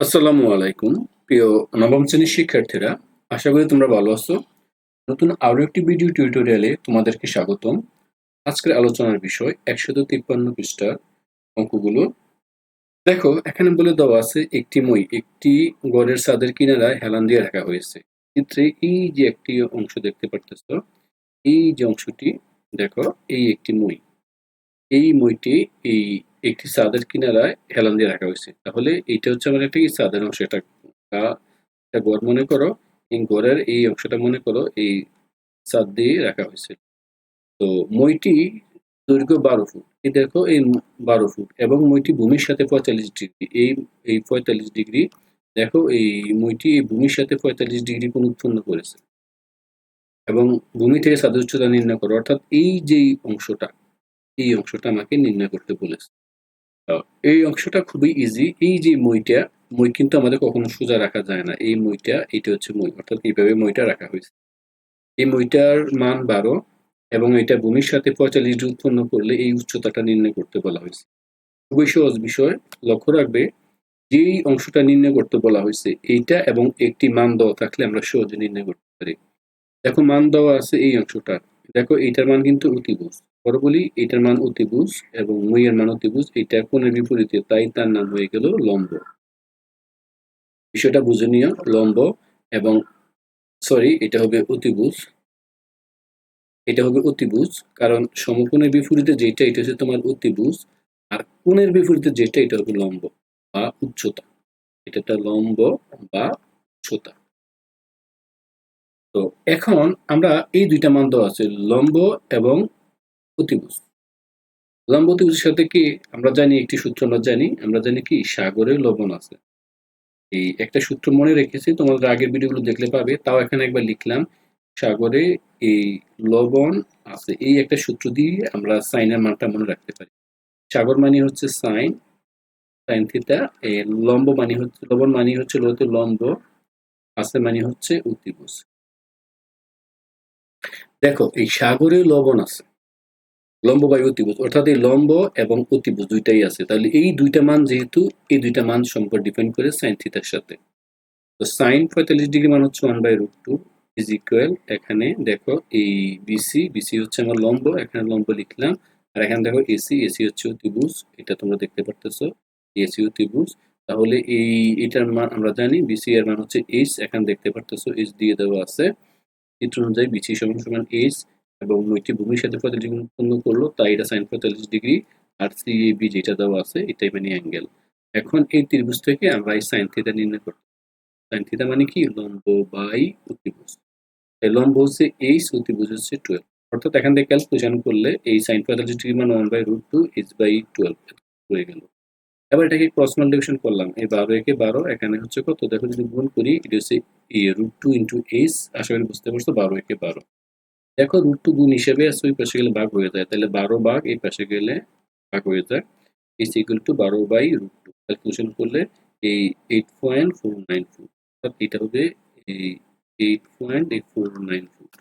আসসালামু আলাইকুম। প্রিয় নবম শ্রেণির শিক্ষার্থীরা, আশা করি তোমরা ভালো আছো। নতুন আরও একটি ভিডিও টিউটোরিয়ালে তোমাদেরকে স্বাগতম। আজকের আলোচনার বিষয় একশত তিপ্পান্ন পৃষ্ঠার অঙ্কগুলো। দেখো, এখানে বলে দেওয়া আছে, একটি মই, একটি গড়ের ছাদের কিনারায় হেলান দিয়ে রাখা হয়েছে। চিত্রে এই যে একটি অংশ দেখতে পারতেছ, এই যে অংশটি, দেখো, এই একটি মই। এই মইটি এই একটি ছাদের কিনারায় হেলান দিয়ে রাখা হয়েছে। তাহলে এইটা হচ্ছে আমার একটা ছাদের অংশ। এটা গড় মনে করো, এই গড়ের এই অংশটা মনে করো, এই ছাদ দিয়ে রাখা হয়েছে। তো মইটি দৈর্ঘ্য বারো ফুট। এই দেখো, এই বারো ফুট এবং মইটি ভূমির সাথে পঁয়তাল্লিশ ডিগ্রি। এই এই পঁয়তাল্লিশ ডিগ্রি, দেখো, এই মইটি এই ভূমির সাথে পঁয়তাল্লিশ ডিগ্রি কোণ উৎপন্ন করেছে। এবং ভূমি থেকে ছাদের উচ্চতা নির্ণয় করো। অর্থাৎ এই যে অংশটা, এই অংশটা আমাকে নির্ণয় করতে বলেছে। এই অংশটা খুবই ইজি এই যে মইটা, মই কিন্তু আমাদের কখনো সোজা রাখা যায় না। এই মইটা এটা হচ্ছে মই। অর্থাৎ এইভাবে মইটা রাখা হয়েছে। এই মইটার মান বারো এবং এটা ভূমির সাথে পঁয়তাল্লিশ উৎপন্ন করলে এই উচ্চতাটা নির্ণয় করতে বলা হয়েছে। খুবই সহজ বিষয়। লক্ষ্য রাখবে, যেই অংশটা নির্ণয় করতে বলা হয়েছে, এইটা এবং একটি মান দেওয়া থাকলে আমরা সহজে নির্ণয় করতে পারি। দেখো, মান দেওয়া আছে এই অংশটা। দেখো, এইটার মান কিন্তু পরে বলি এটার মান অতিভুজ এবং মুইয়ের মান অতিভুজ, এটা কোণের বিপরীতে, তাই তার নাম হয়ে গেল লম্ব। বিষয়টা বুঝে নিও, লম্ব এবং সরি এটা হবে অতিভুজ। এটা হবে অতিভুজ, কারণ সমকোণের বিপরীতে যেটা, এটা হচ্ছে তোমার অতিভুজ, আর কোণের বিপরীতে যেটা, এটা হবে লম্ব বা উচ্চতা। এটা একটা লম্ব বা উচ্চতা। তো এখন আমরা এই দুইটা মান দেওয়া আছে, লম্ব এবং অতিভুজ লম্ব অতিভুজের সাথে কি আমরা জানি একটি সূত্র আমরা জানি আমরা জানি কি সাগরে লবণ আছে। এই একটা সূত্র মনে রেখেছি, তোমাদের আগের ভিডিওগুলো দেখলে পাবে, তাও এখানে একবার লিখলাম, সাগরে এই লবণ আছে, এই একটা সূত্র দিয়ে আমরা সাইনের মানটা মনে রাখতে পারি। সাগর মানে হচ্ছে সাইন সাইন থিটা এই লম্ব মানে হচ্ছে, লবণ মানে হচ্ছে লোতে লম্ব, আছে মানে হচ্ছে অতিভুজ দেখো, এই সাগরে লবণ আছে লম্ব বাই অতিভুজ অর্থাৎ এই লম্ব এবং অতিভুজ দুইটাই আছে। তাহলে এই দুইটা মান যেহেতু, এই দুইটা মান সম্পর্ক ডিপেন্ড করে সাইন থিটার সাথে। তো সাইন পঁয়তাল্লিশ ডিগ্রি মান হচ্ছে one by root two is equal এখানে দেখো এই বিসি বিসি হচ্ছে আমার লম্ব, এখানে লম্ব লিখলাম, আর এখানে দেখো এসি এসি হচ্ছে অতিভুজ, এটা তোমরা দেখতে পারতেছো এসি অতিভুজ। তাহলে এই, এটার মান আমরা জানি বিসি এর মান হচ্ছে এইচ এখানে দেখতে পারতেছো এইচ দিয়ে দেওয়া আছে। চিত্র অনুযায়ী বিসি সমান সমান এইচ এবং নৈটি ভূমির সাথে উৎপন্ন করল, তাই এটা সাইন পঁয়তাল্লিশ ডিগ্রি আর সি এ বি যেটা দেওয়া আছে, এটাই মানে অ্যাঙ্গেল এখন এই ত্রিভুজ থেকে আমরা এই সাইন থিটা নির্ণয় করতে সাইন থিটা মানে কি? লম্ব বাই অতিভুজ। এই লম্ব হচ্ছে এইচ অতিভুজ হচ্ছে টুয়েলভ অর্থাৎ এখান থেকে ক্যালকুলেশন করলে এই সাইন পঁয়তাল্লিশ ডিগ্রি মানে one by root two H by twelve হয়ে গেল। এবার এটাকে ক্রস মাল্টিপ্লিকেশন করলাম। এই বারো একে বারো, এখানে হচ্ছে কত? দেখো যদি গুণ করি, এটা হচ্ছে রুট টু ইন্টু এইচ আশা করি বুঝতে পারছ, বারো একে বারো। দেখো রুট টু গুণ হিসেবে ওই পাশে গেলে ভাগ হয়ে যায়। তাহলে বারো ভাগ এই পাশে গেলে ভাগ হয়ে যায়। ইস ইকুয়াল টু বারো বাই রুট টু ক্যালকুলেশন করলে এই eight point four nine feet অর্থাৎ এটা হবে এই eight point eight four nine feet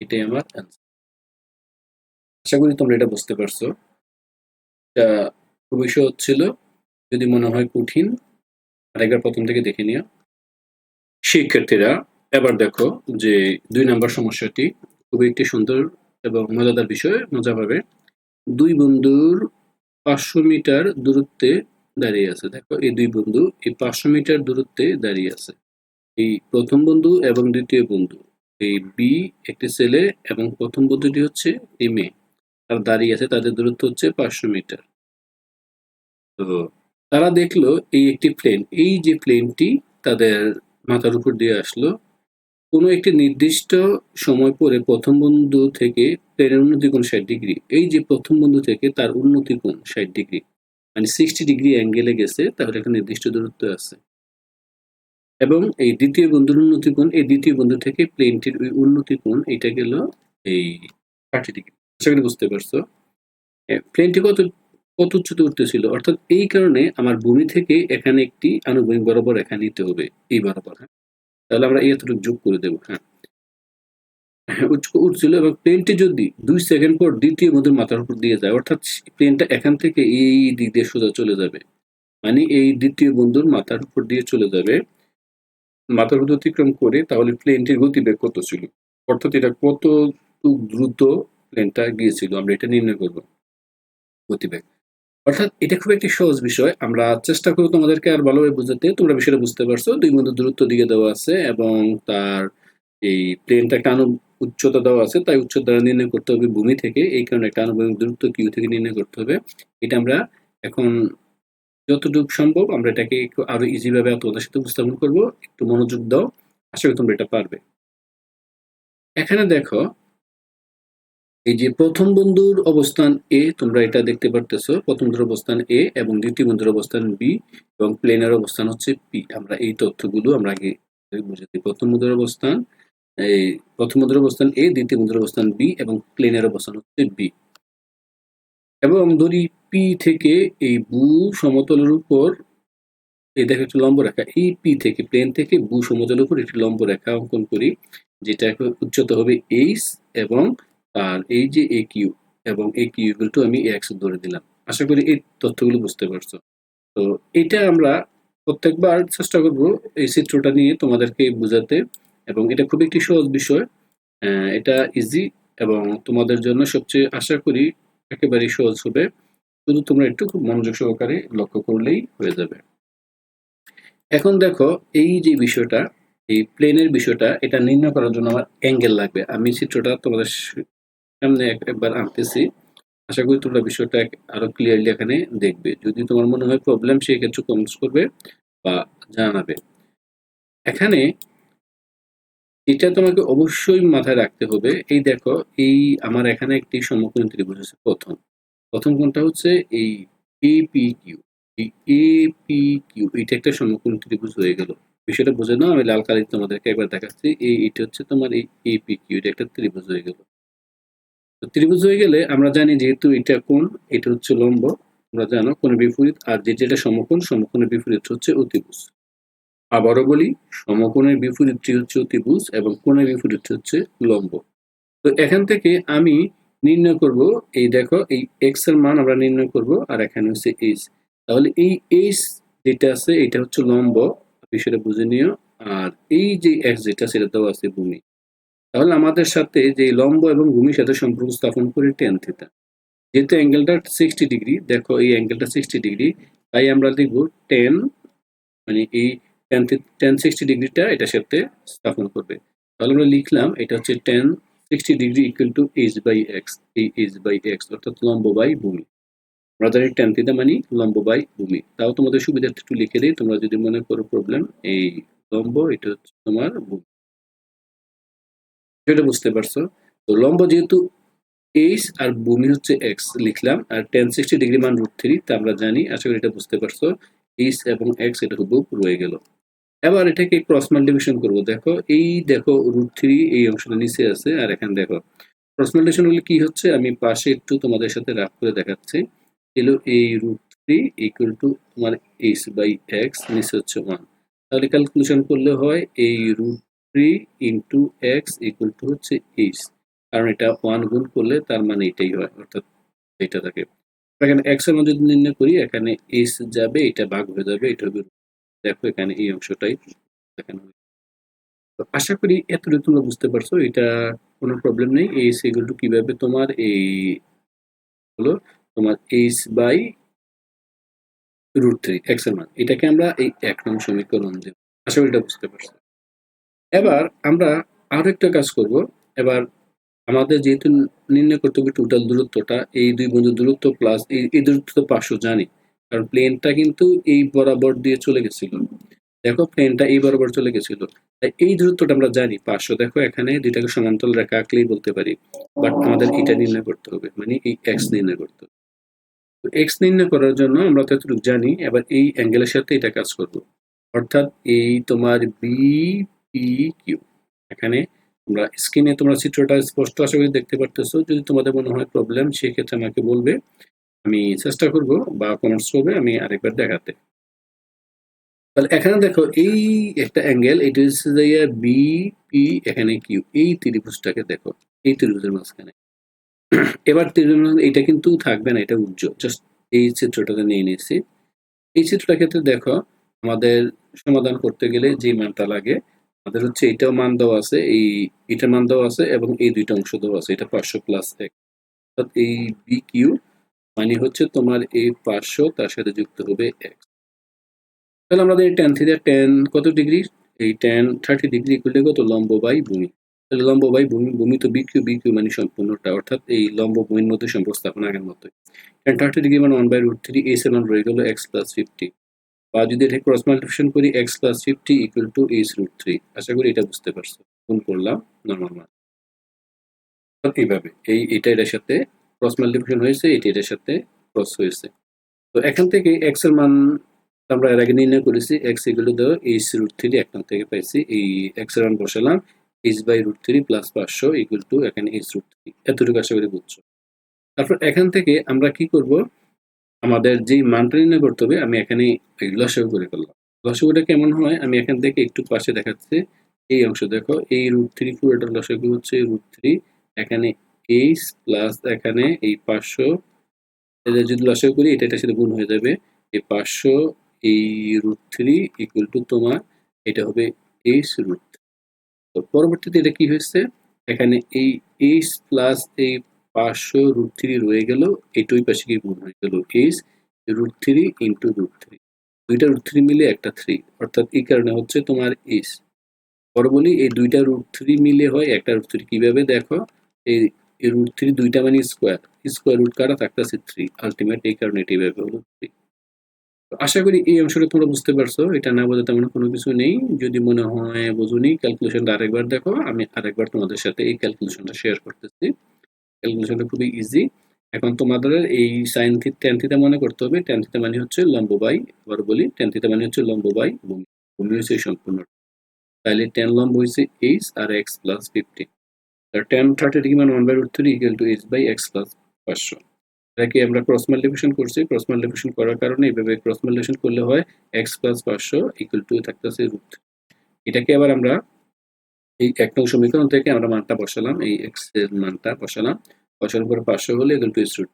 এটাই আমার অ্যান্সার আশা করি তোমরা এটা বুঝতে পারছ। এটা খুবই সহজ ছিল যদি মনে হয় কঠিন, আরেকবার প্রথম থেকে দেখে নিও। শিক্ষার্থীরা, এবার দেখো যে দুই নম্বর সমস্যাটি খুবই একটি সুন্দর এবং মজাদার বিষয়, মজা পাবে। দুই বন্ধুর পাঁচশো মিটার দূরত্বে দাঁড়িয়ে আছে, দেখো, এই দুই বন্ধু এই পাঁচশো মিটার দূরত্বে দাঁড়িয়ে আছে। এই প্রথম বন্ধু এবং দ্বিতীয় বন্ধু, এই বি একটি ছেলে এবং প্রথম বন্ধুটি হচ্ছে এই মেয়ে। তারা দাঁড়িয়ে আছে, তাদের দূরত্ব হচ্ছে পাঁচশো মিটার। তো তারা দেখল এই একটি প্লেন এই যে প্লেনটি তাদের মাথার উপর দিয়ে আসলো কোনো একটি নির্দিষ্ট সময় পরে প্রথম বন্ধু থেকে প্লেনের উন্নতি কোণ ষাট ডিগ্রি? এই যে প্রথম বন্ধু থেকে তার উন্নতি কোণ ষাট ডিগ্রি? মানে সিক্সটি ডিগ্রি অ্যাঙ্গেলে গেছে, তাহলে একটা নির্দিষ্ট দূরত্ব আছে। এবং এই দ্বিতীয় বন্ধুর উন্নতি কোণ এই দ্বিতীয় বন্ধু থেকে প্লেনটির ওই উন্নতি কোণ এটা গেল এই থার্টি ডিগ্রি। করি বুঝতে পারছ? প্লেনটি কত কত উচ্চতে উঠতেছিল অর্থাৎ এই কারণে আমার ভূমি থেকে এখানে একটি আনুভূমিক বরাবর এখানে নিতে হবে, এই বরাবর। তাহলে আমরা এতটুকু যোগ করে দেবো হ্যাঁ। উঠছিল এবং প্লেনটি যদি দুই সেকেন্ড পর দ্বিতীয় বন্ধুর মাথার উপর দিয়ে যায়, অর্থাৎ প্লেনটা এখান থেকে এই দিক দিয়ে সোজা চলে যাবে মানে এই দ্বিতীয় বন্ধুর মাথার উপর দিয়ে চলে যাবে, মাথার উপর অতিক্রম করে তাহলে প্লেনটির গতিবেগ কত ছিল? অর্থাৎ এটা কত দ্রুত প্লেনটা গিয়েছিল? আমরা এটা নির্ণয় করব গতিবেগ অর্থাৎ এটা খুব একটি সহজ বিষয়। আমরা চেষ্টা করব তোমাদেরকে আর ভালোভাবে বোঝাতে। তোমরা বিষয়টা বুঝতে পারছ। দুই বন্ধু দূরত্ব দিকে দেওয়া আছে এবং তার এই প্লেনটা একটা আনু উচ্চতা দেওয়া আছে। তাই উচ্চতা দ্বারা নির্ণয় করতে হবে ভূমি থেকে। এই কারণে একটা আনুভূমিক দূরত্ব কিউ থেকে নির্ণয় করতে হবে। এটা আমরা এখন যতটুকু সম্ভব আমরা এটাকে একটু আরও ইজিভাবে তোমাদের সাথে উপস্থাপন করব। একটু মনোযোগ দাও। আশা করি তোমরা এটা পারবে। এখানে দেখো এই যে প্রথম বন্ধুর অবস্থান এ তোমরা এটা দেখতে পারতেছো। প্রথম বন্ধুর অবস্থান এ এবং দ্বিতীয় বন্ধুর অবস্থান বি এবং প্লেনের অবস্থান হচ্ছে পি আমরা এই তথ্যগুলো আমরা আগে বুঝেছি প্রথম বন্ধুর অবস্থান, এই প্রথম বন্ধুর অবস্থান এ দ্বিতীয় বন্ধুর অবস্থান বি এবং প্লেনের অবস্থান হচ্ছে বি এবং ধরি পি থেকে এই বু সমতলের উপর, এই দেখো একটি লম্ব রেখা, এই পি থেকে প্লেন থেকে বু সমতলের উপর একটি লম্ব রেখা অঙ্কন করি যেটা উচ্চতা হবে এইচ এবং আর এই যে এ কিউ এবং এ কিউ ইকুয়াল টু আমি এক্স ধরে দিলাম। আশা করি এই তথ্যগুলো বুঝতে পারছ। তো এটা আমরা প্রত্যেকবার চেষ্টা করব এই চিত্রটা নিয়ে তোমাদেরকে বোঝাতে এবং এটা খুব একটি সহজ বিষয়। এটা ইজি এবং তোমাদের জন্য সবচেয়ে আশা করি একেবারেই সহজ হবে। শুধু তোমরা একটু খুব মনোযোগ সহকারে লক্ষ্য করলেই হয়ে যাবে। এখন দেখো এই যে বিষয়টা, এই প্লেনের বিষয়টা, এটা নির্ণয় করার জন্য আমার অ্যাঙ্গেল লাগবে। আমি চিত্রটা তোমাদের সামনে একবার আনতেছি আশা করি তোমরা বিষয়টা আরও ক্লিয়ারলি এখানে দেখবে। যদি তোমার মনে হয় প্রবলেম সেই ক্ষেত্রে কমেন্টস করবে বা জানাবে। এখানে এটা তোমাকে অবশ্যই মাথায় রাখতে হবে। এই দেখো, এই আমার এখানে একটি সমকোণ ত্রিভুজ আছে প্রথম। প্রথম কোনটা হচ্ছে এই এ পি কিউ এই এ পি কিউ এটা একটা সমকোণ ত্রিভুজ হয়ে গেল। বিষয়টা বুঝে নাও, আমি লাল কালি তোমাদেরকে একবার দেখাচ্ছি। এই, এটা হচ্ছে তোমার এই এ পি কিউ এটা একটা ত্রিভুজ হয়ে গেল। ত্রিভুজ হয়ে গেলে আমরা জানি যেহেতু এটা কোণ, এটা হচ্ছে লম্ব, আমরা জানো কোন বিপরীত আর যে যেটা সমকোণ, সমকোণের বিপরীত হচ্ছে অতিভুজ। আবারও বলি, সমকোণের বিপরীতটি হচ্ছে অতিভুজ এবং কোণের বিপরীত হচ্ছে লম্ব। তো এখান থেকে আমি নির্ণয় করব, এই দেখো, এই এক্সের মান আমরা নির্ণয় করব আর এখানে হচ্ছে এইচ তাহলে এই এইচ যেটা আছে, এটা হচ্ছে লম্ব বিষয়টা বুঝে নিও। আর এই যে এক্স যেটা, সেটা দেওয়া আছে ভূমি। তাহলে আমাদের সাথে যে লম্ব এবং ভূমির সাথে সম্পর্ক স্থাপন করে টেন থিটা যেহেতু অ্যাঙ্গেলটা সিক্সটি ডিগ্রি দেখো এই অ্যাঙ্গেলটা সিক্সটি ডিগ্রি তাই আমরা দেখব টেন মানে এই টেন টেন সিক্সটি ডিগ্রিটা এটার সাথে স্থাপন করবে। তাহলে আমরা লিখলাম এটা হচ্ছে tan sixty degree equal to H by X এই এইচ বাই এক্স অর্থাৎ লম্ব বাই ভূমি। আমরা জানি টেন থিটা মানে লম্ব বাই ভূমি। তাও তোমাদের সুবিধার্থে একটু লিখে দিই, তোমরা যদি মনে করো প্রবলেম এই লম্ব, এটা হচ্ছে তোমার ভূমি। সেটা বুঝতে পারছ। তো লম্ব যেহেতু এইচ আর ভূমি হচ্ছে এক্স লিখলাম, আর টেন সিক্সটি ডিগ্রি মান রুট থ্রি তা আমরা জানি, আশা করি এটা বুঝতে পারছ। এইচ এবং এক্স এটা হুবহুব রয়ে গেল। এবার এটাকে ক্রস মাল্টিপ্লিকেশন করব। দেখো, এই দেখো রুট থ্রি এই অংশটা নিচে আছে, আর এখানে দেখো। ক্রস মাল্টিপ্লিকেশন হলে কি হচ্ছে? আমি পাশে একটু তোমাদের সাথে রাফ করে দেখাচ্ছি। এলো এই রুট থ্রি ইকুয়াল টু তোমার এইচ বাই এক্স নিচে হচ্ছে ওয়ান তাহলে ক্যালকুলেশন করলে হয় এই root three into X equal to হচ্ছে এইচ কারণ এটা ওয়ান গুণ করলে তার মানে এটাই হয়, অর্থাৎ এটা থাকে। এখানে এক্সের মধ্যে নির্ণয় করি, এখানে এইচ যাবে, এটা ভাগ হয়ে যাবে এটা হবে দেখো এখানে এই অংশটাই দেখানো তো আশা করি এতটুকু তোমরা বুঝতে পারছ, এটা কোনো প্রবলেম নেই। এই সেগুলো কীভাবে তোমার এই হলো, তোমার এইচ বাই রুট থ্রি এক্সের মান। এটাকে আমরা এই এক নং সমীকরণ দেব। আশা করি এটা বুঝতে পারছ। এবার আমরা আরও একটা কাজ করব। এবার আমাদের যেহেতু নির্ণয় করতে হবে টোটাল দূরত্বটা, এই দুই বন্ধু দূরত্ব প্লাস এই দূরত্ব তো পাঁচশো জানি। কারণ প্লেনটা কিন্তু এই বরাবর দিয়ে চলে গেছিল। দেখো প্লেনটা এই বরাবর চলে গেছিল। তাই এই দূরত্বটা আমরা জানি। পাঁচশো দেখো এখানে দুইটাকে সমান্তর রেখা আঁকলেই বলতে পারি। বাট আমাদের এটা নির্ণয় করতে হবে। মানে এই এক্স নির্ণয় করতে হবে। তো এক্স নির্ণয় করার জন্য আমরা তো জানি। এবার এই অ্যাঙ্গেলের সাথে এটা কাজ করব। অর্থাৎ এই তোমার বি কিউ এখানে তোমরা স্ক্রিনে তোমরা চিত্রটা স্পষ্ট আশা করি দেখতে পারতেছো। যদি তোমাদের মনে হয় প্রবলেম সেক্ষেত্রে আমাকে বলবে। আমি চেষ্টা করব বা কমেন্টস করবে, আমি আরেকবার দেখাতে। তাহলে এখানে দেখো, এই একটা অ্যাঙ্গেল এটা বি পি এখানে কিউ এই ত্রিভুজটাকে দেখো, এই ত্রিভুজের মাঝখানে। এবার ত্রিভুজ, এটা কিন্তু থাকবে না, এটা উজ্জ্বল। জাস্ট এই চিত্রটাকে নিয়ে নিয়েছি। এই চিত্রটার ক্ষেত্রে দেখো, আমাদের সমাধান করতে গেলে যে মানটা লাগে আমাদের হচ্ছে এটাও মান দেওয়া আছে, এই এটা মান দেওয়া আছে এবং এই দুইটা অংশ দেওয়া আছে, এটা পাঁচশো প্লাস এক। অর্থাৎ এই বি কিউ মানে হচ্ছে তোমার এই পাঁচশো, তার সাথে যুক্ত হবে এক্স তাহলে আমাদের টেন থিটা টেন কত ডিগ্রি এই টেন থার্টি ডিগ্রি করলে কত? লম্ব বাই ভূমি। তাহলে লম্ব বাই ভূমি ভূমি তো বিকিউ বিকিউ মানে সম্পূর্ণটা, অর্থাৎ এই লম্ব ভূমির মধ্যে সম্পর্ক স্থাপন আগের মতোই। টেন থার্টি ডিগ্রি মানে ওয়ান বাই রুট থ্রি এই সেভেন রয়ে গেল এক্স প্লাস ফিফটি বা যদি এটা ক্রস মাল্টিপ্লিকেশন করি X plus fifty equal to H root three আশা করি এটা বুঝতে পারছ। গুণ করলাম নর্মাল মান এইভাবে, এই, এটা এটার সাথে ক্রস মাল্টিপ্লিকেশন হয়েছে, এটা এটার সাথে ক্রস হয়েছে। তো এখান থেকে এক্সের মান আমরা এর আগে নির্ণয় করেছি এক্স এগুলো দেওয়া এইচ রুট থ্রি এখান থেকে পাইছি। এই এক্সের মান বসালাম H by root three plus পাঁচশো ইকুয়াল টু এখানে এইচ রুট থ্রি এতটুকু আশা করি বুঝছ। তারপর এখান থেকে আমরা কি করব? আমাদের যে মানটা নির্ণয় করতে হবে, আমি এখানে লসাগু করে ফেললাম। লসাগুটা কেমন হয়? আমি এখান থেকে একটু পাশে দেখাচ্ছি। এই অংশ দেখো, এই রুট থ্রি পুরোটার লসাগু হচ্ছে রুট থ্রি এখানে এইচ প্লাস এখানে এই পাঁচশো। এদের যদি লসাগু করি, এটা এটার সাথে গুণ হয়ে যাবে। এই পাঁচশো, এই রুট থ্রি ইকুয়াল টু তোমার, এটা হবে এইচ রুট তো পরবর্তীতে এটা কি হয়েছে? এখানে এই এইচ প্লাস এই পাঁচশো রুট থ্রি রয়ে গেল ওই পাশে গিয়ে গুণ হয়ে গেল H root three into root three দুইটা রুট থ্রি মিলে একটা থ্রি অর্থাৎ এই কারণে হচ্ছে তোমার এইচ পরে বলি, এই দুইটা রুট থ্রি মিলে হয়, একটা রুট থ্রি কীভাবে দেখো? এই রুট থ্রি দুইটা মানে স্কোয়ার স্কোয়ার রুট কাটা থাকতেছে থ্রি আলটিমেট এই কারণে এটি এইভাবে হলো থ্রি আশা করি এই অংশটা তোমরা বুঝতে পারছ, এটা না বোঝা তেমন কোনো কিছু নেই, যদি মনে হয় বোঝুনি ক্যালকুলেশনটা আরেকবার দেখো, আমি আরেকবার তোমাদের সাথে এই ক্যালকুলেশনটা শেয়ার করতেছি। ক্যালকুলেশনটা খুবই ইজি এখন তোমাদের এই সাইন থিটা টেন থিটা মনে করতে হবে। টেন থিটা মানে হচ্ছে লম্ব বাই, আবার বলি টেন থিটা মানে হচ্ছে লম্ব বাই ভূমি ভূমি হচ্ছে সম্পূর্ণ। তাহলে টেন লম্ব হয়েছে এইচ আর X plus fifty tan thirty degree মানে one by root three equal to H by X plus পাঁচশো। এটাকে আমরা ক্রস মাল্টিপ্লিকেশন করছি। ক্রস মাল্টিপ্লিকেশন করার কারণে এইভাবে ক্রস মাল্টিপ্লিকেশন করলে হয় এক্স প্লাস পাঁচশো ইকুয়াল টু থাকতেছে রুট এটাকে আবার আমরা এই এক নং সমীকরণ থেকে আমরা মানটা বসালাম, এই এক্সের মানটা বসালাম। বসানোর পরে পাঁচশো হলে ইকুয়াল টু রুট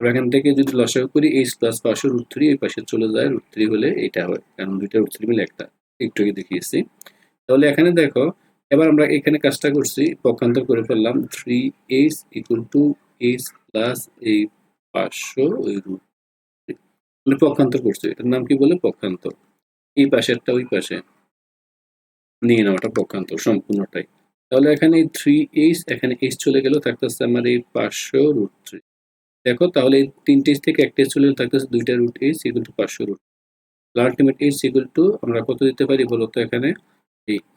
এখান থেকে যদি লসাগু করি এইচ প্লাস পাঁচশো রুট থ্রি এই পাশে চলে যায় রুট থ্রি হলে এটা হয়, কারণ দুইটা রুট থ্রি মিলে একটা। একটু আগে দেখিয়েছি। তাহলে এখানে দেখো, এবার আমরা এখানে কাজটা করছি, পক্ষান্তর করে ফেললাম three H equal to H plus এই পাঁচশো ওই রুট মানে পক্ষান্তর করছি, এটার নাম কি বলে? পক্ষান্তর। এই পাশেরটা ওই পাশে। নিয়ে নেওয়াটা পক্ষান্তর সম্পূর্ণটাই। তাহলে এখানে থ্রি এইচ এখানে এইচ চলে গেল, থাকতেছে আমার এই পাঁচশো রুট থ্রি দেখো, তাহলে তিনটে থেকে একটা চলে গেলে, থাকতেছে দুইটা রুট এইচ ইকুয়াল টু পাঁচশো root ultimate H equal to আমরা কত দিতে পারি বলতো এখানে?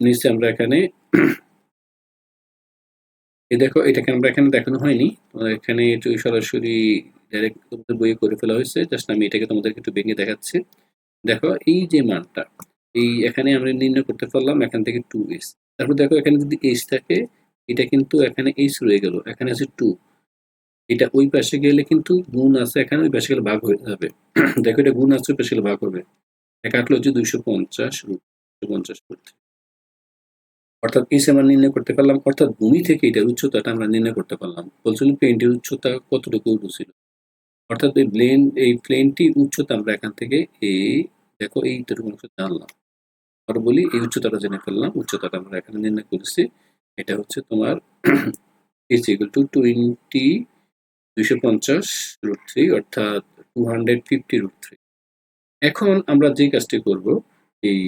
নিচে আমরা এখানে এই দেখো, এটাকে আমরা এখানে দেখানো হয়নি। এখানে একটু সরাসরি ডাইরেক্ট তোমাদের বইয়ে করে ফেলা হয়েছে। জাস্ট আমি এটাকে তোমাদেরকে একটু ভেঙে দেখাচ্ছি। দেখো, এই যে মানটা এই এখানে আমরা নির্ণয় করতে পারলাম এখান থেকে টু এস তারপর দেখো এখানে যদি এইচ থাকে, এটা কিন্তু এখানে এইচ রয়ে গেল, এখানে আছে টু এটা ওই পাশে গেলে কিন্তু গুণ আছে এখানে, ওই পাশে গেলে ভাগ হয়ে যাবে। দেখো এটা গুণ আছে, ওই পাশে গেলে ভাগ হবে। এক আটলো হচ্ছে দুইশো পঞ্চাশ দুশো পঞ্চাশ করতে। অর্থাৎ এই আমরা নির্ণয় করতে পারলাম, অর্থাৎ ভূমি থেকে এটার উচ্চতাটা আমরা নির্ণয় করতে পারলাম। বলছিল প্লেনটির উচ্চতা কতটুকু ছিল। অর্থাৎ এই প্লেন এই প্লেনটির উচ্চতা আমরা এখান থেকে এই দেখো এইটুকু অংশ জানলাম। আর বলি, এই উচ্চতাটা জেনে ফেললাম। উচ্চতাটা আমরা এখানে নির্ণয় করেছি। এটা হচ্ছে তোমার এইচ ইকুয়াল টু টোয়েন্টি দুইশো পঞ্চাশ রুট থ্রি অর্থাৎ two hundred fifty root three এখন আমরা যে কাজটি করব, এই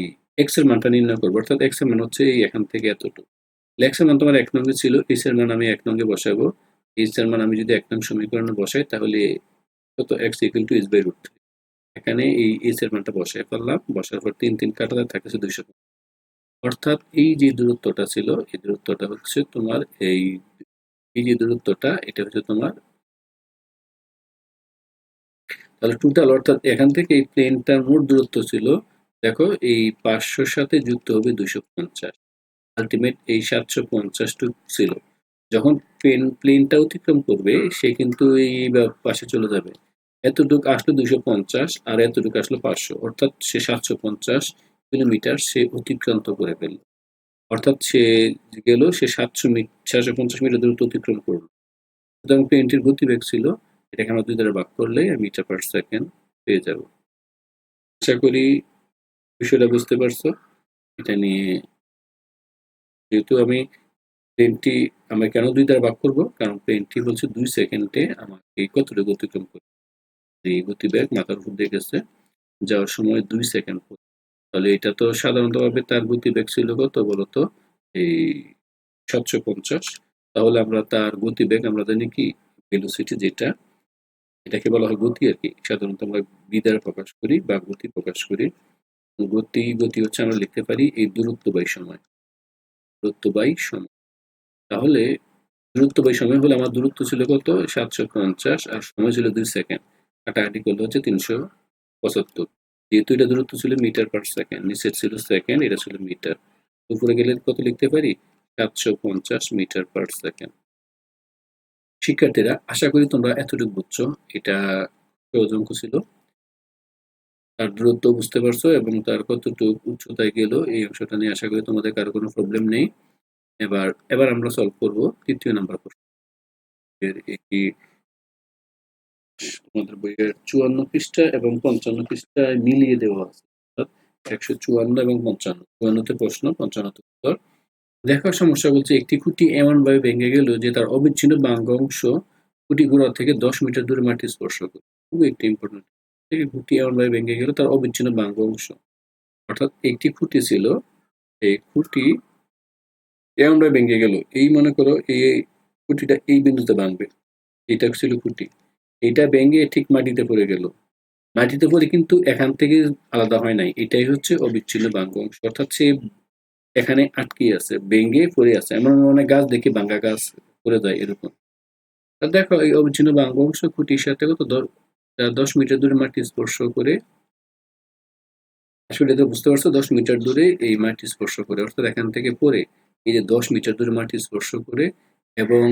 এক্সের মানটা নির্ণয় করব, অর্থাৎ এক্সের মান হচ্ছে এই এখান থেকে এতটুকু। এক্স মান তোমার এক নঙ্গে ছিল এইচ এর মান আমি এক নঙ্গে বসাবো। এইচ এর মান আমি যদি এক নং সমীকরণে বসাই, তাহলে কত? X equal to H by root three এখানে এই এইচ এর মানটা বসাই ফেললাম। বসার পর তিন তিন কাটাতে থাকছে দুইশো অর্থাৎ এই যে দূরত্বটা ছিল, এই দূরত্বটা হচ্ছে তোমার এই এই যে দূরত্বটা, এটা হচ্ছে তোমার তাহলে টোটাল অর্থাৎ এখান থেকে এই প্লেনটার মোট দূরত্ব ছিল, দেখো এই পাঁচশোর সাথে যুক্ত হবে দুশো পঞ্চাশ। আলটিমেট এই সাতশো পঞ্চাশটুক ছিল। যখন প্লেন প্লেনটা অতিক্রম করবে, সে কিন্তু এই পাশে চলে যাবে। এতটুক আসলো দুশো পঞ্চাশ আর এতটুকু আসলো পাঁচশো। অর্থাৎ সে সাতশো পঞ্চাশ কিলোমিটার সে অতিক্রান্ত করে ফেলল। অর্থাৎ সে গেল, সে সাতশো মিটার সাতশো পঞ্চাশ মিটার দূরত্ব অতিক্রম করল। সুতরাং প্লেনটির গতিবেগ ছিল, এটাকে আমরা দুই দ্বারা ভাগ করলে মিটার পার সেকেন্ড পেয়ে যাব। আশা করি বিষয়টা বুঝতে পারছ। এটা নিয়ে যেহেতু আমি প্লেনটি আমরা কেন দুই দ্বারা ভাগ করব? কারণ প্লেনটি বলছে দুই সেকেন্ডে আমাকে কতটুকু অতিক্রম করবে। গতিবেগ মাথার উপর দিয়ে গেছে, যাওয়ার সময় দুই সেকেন্ড তাহলে এটা তো সাধারণতভাবে তার গতিবেগ ছিল কত বলতো? এই সাতশো পঞ্চাশ। তাহলে আমরা তার গতিবেগ আমরা জানি কি? ভেলোসিটি যেটা, এটাকে বলা হয় গতি আর কি। সাধারণত আমরা বি দ্বারা প্রকাশ করি বা গতি প্রকাশ করি। গতি গতি হচ্ছে আমরা লিখতে পারি এই দূরত্ব বাই সময়। দূরত্ব বাই সময়। তাহলে দূরত্ব বাই সময় হলে আমার দূরত্ব ছিল কত? সাতশো পঞ্চাশ আর সময় ছিল দুই সেকেন্ড। কাটাকাটি করলে হচ্ছে তিনশো পঁচাত্তর। যেহেতু এটা দূরত্ব ছিল মিটার পার সেকেন্ড নিচের ছিল সেকেন্ড এটা ছিল মিটার। উপরে গেলে কত লিখতে পারি? সাতশো পঞ্চাশ মিটার পার সেকেন্ড শিক্ষার্থীরা, আশা করি তোমরা এতটুকু বুঝছ। এটা অঙ্ক ছিল। তার দূরত্ব বুঝতে পারছ এবং তার কতটুকু উচ্চতায় গেল এই অংশটা নিয়ে আশা করি তোমাদের কারও কোনো প্রবলেম নেই। এবার এবার আমরা সলভ করব তৃতীয় নাম্বার প্রশ্ন একটি তোমাদের বইয়ের চুয়ান্ন পৃষ্ঠা এবং পঞ্চান্ন পৃষ্ঠায় মিলিয়ে দেওয়া আছে। একশো চুয়ান্ন এবং পঞ্চান্ন। চুয়ান্নতে প্রশ্ন, পঞ্চান্নতে উত্তর। দেখার সমস্যা বলছে, একটি খুঁটি এমন ভাবে ভেঙে গেল যে তার অবিচ্ছিন্ন বাঙ্গ অংশ খুঁটি গোড়া থেকে দশ মিটার দূরে মাটি স্পর্শ করে। খুবই একটি ইম্পর্টেন্ট থেকে খুঁটি এমন ভাবে ভেঙে গেল তার অবিচ্ছিন্ন বাঙ্গ অংশ। অর্থাৎ একটি খুঁটি ছিল, এই খুঁটি এমন ভাবে ভেঙে গেল। এই মনে করো, এই খুঁটিটা এই বিন্দুতে ভাঙবে। এটা ছিল খুঁটি। এটা ভেঙে ঠিক মাটিতে পড়ে গেল। মাটিতে পড়ে কিন্তু এখান থেকে আলাদা হয় নাই। এটাই হচ্ছে অবিচ্ছিন্ন বাঙ্গ অংশ। অর্থাৎ সে এখানে আটকে আছে, ভেঙে পড়ে আছে। এমন অনেক গাছ দেখি বাঙ্গা গাছ পড়ে যায় এরকম। তা দেখো, এই অবিচ্ছিন্ন বাঙ্গ অংশ খুঁটির সাথে কত দশ মিটার দূরে মাটি স্পর্শ করে, আসলে এটা বুঝতে পারছ? দশ মিটার দূরে এই মাটি স্পর্শ করে। অর্থাৎ এখান থেকে পড়ে এই যে দশ মিটার দূরে মাটি স্পর্শ করে এবং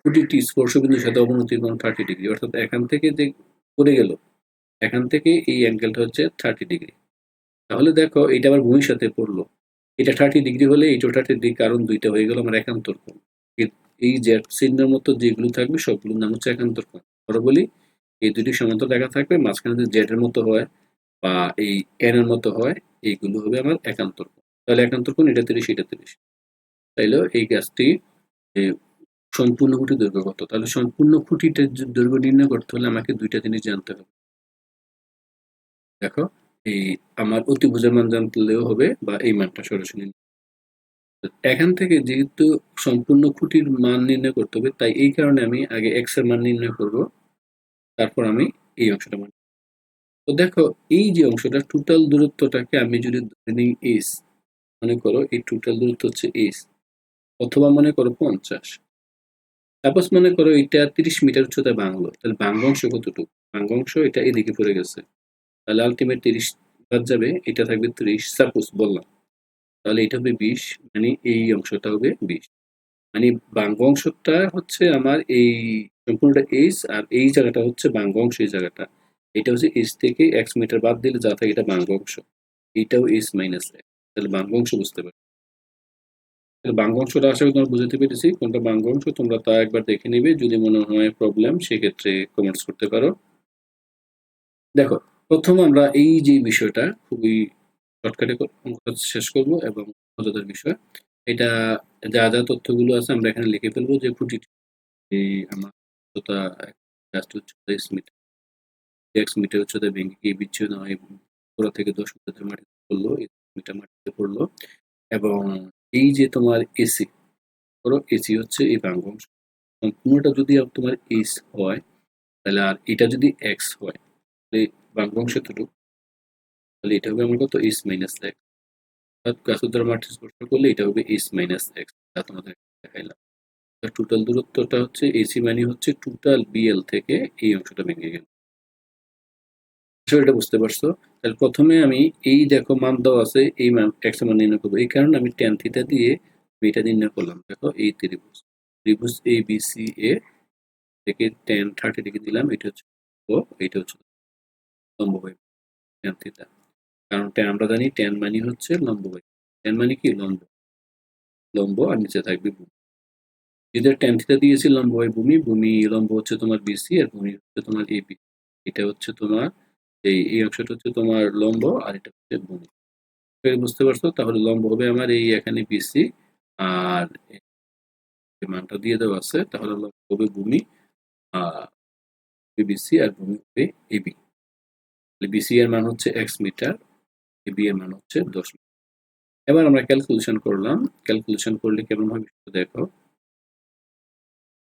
খুঁটিটি স্পর্শ বিন্দুর সাথে অবনতি কোণ থার্টি ডিগ্রি অর্থাৎ এখান থেকে যে পড়ে গেল, এখান থেকে এই অ্যাঙ্গেলটা হচ্ছে থার্টি ডিগ্রি তাহলে দেখো এটা আবার ভূমির সাথে পড়ল। এটা থার্টি ডিগ্রি হলে এইটা থার্টি ডিগ্রি কারণ দুইটা হয়ে গেল আমার একান্তর কোণ। এই জেড চিহ্নের মতো যেগুলো থাকবে, সবগুলোর নাম হচ্ছে একান্তর কোণ। ধরো বলি, এই দুটি সমান্তর লেখা থাকবে, মাঝখানে যদি জেড এর মতো হয় বা এই এন এর মতো হয়, এইগুলো হবে আমার একান্তর কোণ। তাহলে একান্তর কোণ এটা তিরিশ এটা তিরিশ। তাইলে এই গাছটি সম্পূর্ণ খুঁটি দৈর্ঘ্য কত? তাহলে সম্পূর্ণ খুঁটিটা দৈর্ঘ্য নির্ণয় করতে হলে আমাকে দুইটা জিনিস জানতে হবে। দেখো, এই আমার অতিভুজের মান জানলেও হবে বা এই মানটা সরাসরি এখান থেকে যেহেতু সম্পূর্ণ খুঁটির মান নির্ণয় করতে হবে, তাই এই কারণে আমি আগে এক্সের মান নির্ণয় করব। তারপর আমি এই অংশটা মান তো দেখো, এই যে অংশটা টোটাল দূরত্বটাকে আমি যদি ধরে নিই এস মনে করো এই টোটাল দূরত্ব হচ্ছে এস অথবা মনে করো পঞ্চাশ। সাপোজ মনে করো এটা তিরিশ মিটার উচ্চতায় বাংলো তাহলে বাংলা অংশ কতটুকু? বাংলা অংশ এটা এদিকে পড়ে গেছে। তাহলে আলটিমেট তিরিশ বাদ যাবে, এটা থাকবে ত্রিশ সাপোজ বললাম। তাহলে এটা হবে বিশ মানে এই অংশটা হবে বিশ। মানে বাঙ্গ অংশটা হচ্ছে আমার এই সম্পূর্ণটা এইচ আর এই জায়গাটা হচ্ছে বাঙ্গ অংশ, এই জায়গাটা। এটা হচ্ছে এইচ থেকে এক্স মিটার বাদ দিলে যা থাকে এটা বাঙ্গ অংশ। এইটাও এইচ মাইনাস তাহলে বাঙ্গ অংশ বুঝতে তাহলে বাঙ্গ অংশটা আশা করি তোমরা বুঝতে পেরেছি, কোনটা বাঙ্গ অংশ তোমরা তা একবার দেখে নিবে, যদি মনে হয় প্রবলেম সেক্ষেত্রে কমেন্টস করতে পারো। দেখো, প্রথম আমরা এই যে বিষয়টা খুবই শর্টকাটে শেষ করব এবং মজাদার বিষয়, এটা যা যা তথ্যগুলো আছে আমরা এখানে লিখে ফেলব যে এই আমার উচ্চতা উচ্চতা এক্স মিটার উচ্চতা ভেঙে গিয়ে বিচ্ছিন্ন হয় থেকে দশ মিটার মাটিতে পড়ল মিটার মাটিতে পড়ল এবং এই যে তোমার এসি ধরো এসি হচ্ছে এই অংশ সম্পূর্ণটা যদি তোমার এস হয়, তাহলে আর এটা যদি এক্স হয়, তাহলে অংশ এতটুকু তাহলে এটা হবে আমার কত? এস মাইনাস এক্স দ্বারা মাটি স্পর্শ করলে এটা হবে এস মাইনাস এক্স যা তোমাদের দেখাইলাম। টোটাল দূরত্বটা হচ্ছে এসি মানে হচ্ছে টোটাল বিএল থেকে এই অংশটা ভেঙে গেল। বিষয়টা বুঝতে পারছ? তাহলে প্রথমে আমি এই দেখো মান দেওয়া আছে, এই মান এক্স মান নির্ণয় করব। এই কারণে আমি টেন থিটা দিয়ে এটা নির্ণয় করলাম। দেখো, এই ত্রিভুজ। ত্রিভুজ এ বি সি এ থেকে টেন থার্টি ডিগ্রি দিলাম, এটা হচ্ছে ও এটা হচ্ছে লম্ব বাই টেন থিটা কারণ টেন আমরা জানি টেন মানি হচ্ছে লম্ব বাই। টেন মানে কি? লম্ব। লম্ব আর নিচে থাকবে ভূমি। এদের টেন থিটা দিয়েছি, লম্ব বাই ভূমি ভূমি লম্ব হচ্ছে তোমার বিসি আর ভূমি হচ্ছে তোমার এবি এটা হচ্ছে তোমার এই এই অংশটা হচ্ছে তোমার লম্ব আর এটা হচ্ছে ভূমি বুঝতে পারছ? তাহলে লম্ব হবে আমার এই এখানে বিসি আর মানটা দিয়ে দেওয়া আছে। তাহলে লম্ব হবে ভূমি বিসি আর ভূমি হবে এবি বিসি এর মান হচ্ছে এক্স মিটার এবি এর মান হচ্ছে দশ মিটার। এবার আমরা ক্যালকুলেশন করলাম। ক্যালকুলেশন করলে কেমন হবে দেখো।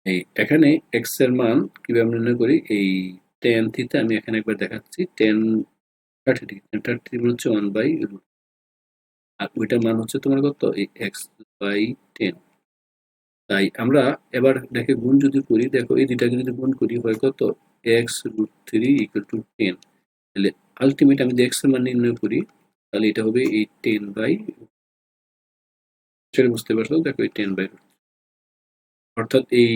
এই, এখানে এক্সের মান কীভাবে আমরা নির্ণয় করি? এই টেন থিতে আমি এখানে একবার দেখাচ্ছি tan thirty degree thirty degree হচ্ছে ওয়ান বাই রুট আর ওইটার মান হচ্ছে তোমার কত? এই এক্স বাই টেন তাই আমরা এবার দেখে গুণ যদি করি, দেখো এই দুইটাকে যদি গুণ করি হয় কত? X root three equal to ten তাহলে আলটিমেট আমি যদি এক্সের মান নির্ণয় করি, তাহলে এটা হবে এই টেন বাই সেটা বুঝতে পারছ? দেখো এই টেন বাই অর্থাৎ এই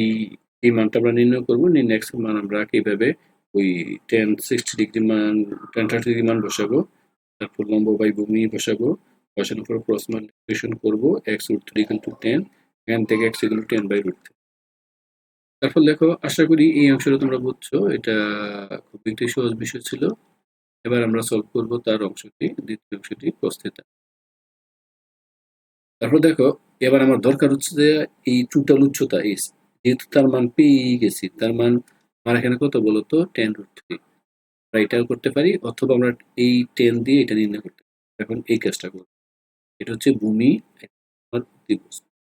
এই মানটা আমরা নির্ণয় করব, নির্ণয় এক্সের মান আমরা এইভাবে ওই টেন সিক্সটি ডিগ্রি মান টেন থার্টি ডিগ্রি মান বসাবো। তারপর লম্ব বাই ভূমি বসাবো। বসানোর পর ক্রস মাল্টিপ্লিকেশন করব। X root three to ten এখান থেকে X equal ten by root তারপর দেখো, আশা করি এই অংশটা তোমরা বুঝছ। এটা খুব একটি সহজ বিষয় ছিল। এবার আমরা সলভ করব তার অংশটি, দ্বিতীয় অংশটি প্রস্থিতা তারপর দেখো, এবার আমার দরকার হচ্ছে যে এই টোটাল উচ্চতা এস যেহেতু তার মান পেয়ে গেছি, তার মান আমার এখানে কত বলতো? টেন রুট থ্রি আমরা এটাও করতে পারি, অথবা আমরা এই টেন দিয়ে এটা নির্ণয় করতে পারি। এখন এই কাজটা করব। এটা হচ্ছে ভূমি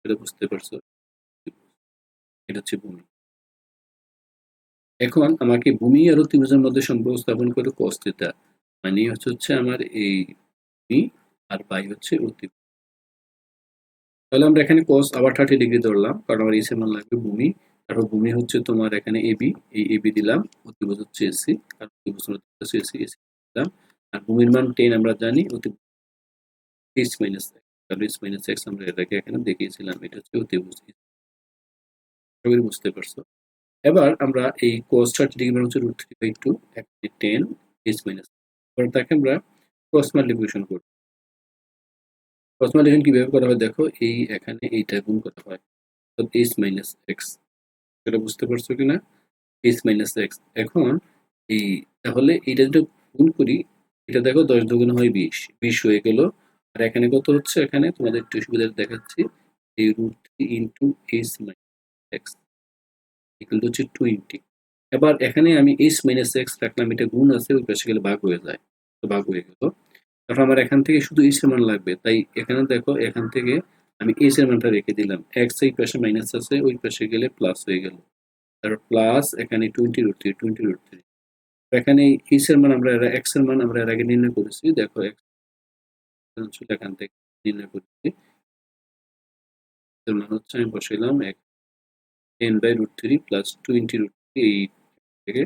এটা বুঝতে পারছ? এটা হচ্ছে ভূমি। এখন আমাকে ভূমি আর ত্রিভুজের মধ্যে সম্পর্ক স্থাপন করে থিটা মানে হচ্ছে হচ্ছে আমার এই ভূমি আর বাই হচ্ছে অতিভুজ তাহলে আমরা এখানে কস আবার থার্টি ডিগ্রি ধরলাম, কারণ আমার এসে মান লাগবে ভূমি। তারপর ভূমি হচ্ছে তোমার এখানে এবি এই এবি দিলাম, অতিভুজ হচ্ছে এসি আর অতিভুজ হচ্ছে এসি এসি দিলাম। আর ভূমির মান টেন আমরা জানি, অতিভুজ এইচ মাইনাস তাহলে এইচ মাইনাস এক্স আমরা এটাকে এখানে দেখিয়েছিলাম, এটা হচ্ছে আশা বুঝতে পারছ? এবার আমরা এই cos থার্টি ডিগ্রি হচ্ছে রুট থ্রি বাই টু এখানে টেন এইচ মাইনাস এবার তাকে আমরা ক্রস মাল্টিপ্লিকেশন করব। ক্রস মাল্টিপ্লিকেশন কীভাবে করা হয়? দেখো, এই এখানে এইটা গুণ করা হয় এইচ মাইনাস এক্স সেটা বুঝতে পারছ কিনা? এইচ মাইনাস এক্স এখন এই, তাহলে এইটা যদি গুণ করি, এটা দেখো দশ দুগুণ হয় বিশ। বিশ হয়ে গেল। আর এখানে কত হচ্ছে? এখানে তোমাদের একটু সুবিধা দেখাচ্ছি। এই root three into H minus X equal হচ্ছে টোয়েন্টি এবার এখানে আমি এইচ মাইনাস এক্স রাখলাম, এটা গুণ আছে, ওই পাশে গেলে ভাগ হয়ে যায়। তো ভাগ হয়ে গেল। তারপর আমার এখান থেকে শুধু এর মান লাগবে। তাই এখানে দেখো, এখান থেকে আমি এর মানটা রেখে দিলাম। এক্স এই পাশে মাইনাস আছে, ওই পাশে গেলে প্লাস হয়ে গেল। তারপর প্লাস এখানে twenty root three twenty root three এখানে এর মান আমরা এক্সের মান আমরা এর আগে নির্ণয় করেছি। দেখো এখান থেকে নির্ণয় করেছি। মান হচ্ছে আমি বসাইলাম এক ten by root three plus twenty root three এই থেকে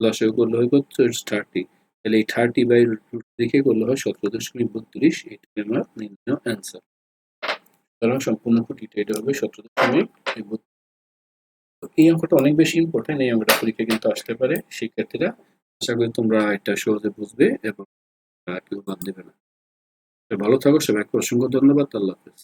লসাগু করলে হয় কত? থার্টি তাহলে এই থার্টি বাই রুট থ্রিকে করলে হয় সতেরো দশমিক বত্রিশ। এটা আমার নির্ণয় অ্যান্সার সুতরাং সম্পূর্ণ কোটিটা এটা হবে সতেরো দশমিক এই অঙ্কটা অনেক বেশি ইম্পর্টেন্ট এই অঙ্কটা পরীক্ষা কিন্তু আসতে পারে। শিক্ষার্থীরা আশা করি তোমরা এটা সহজে বুঝবে এবং কেউ বাদ দেবে না। ভালো থাকো, সবাইকে অসংখ্য ধন্যবাদ, আল্লাহ হাফেজ।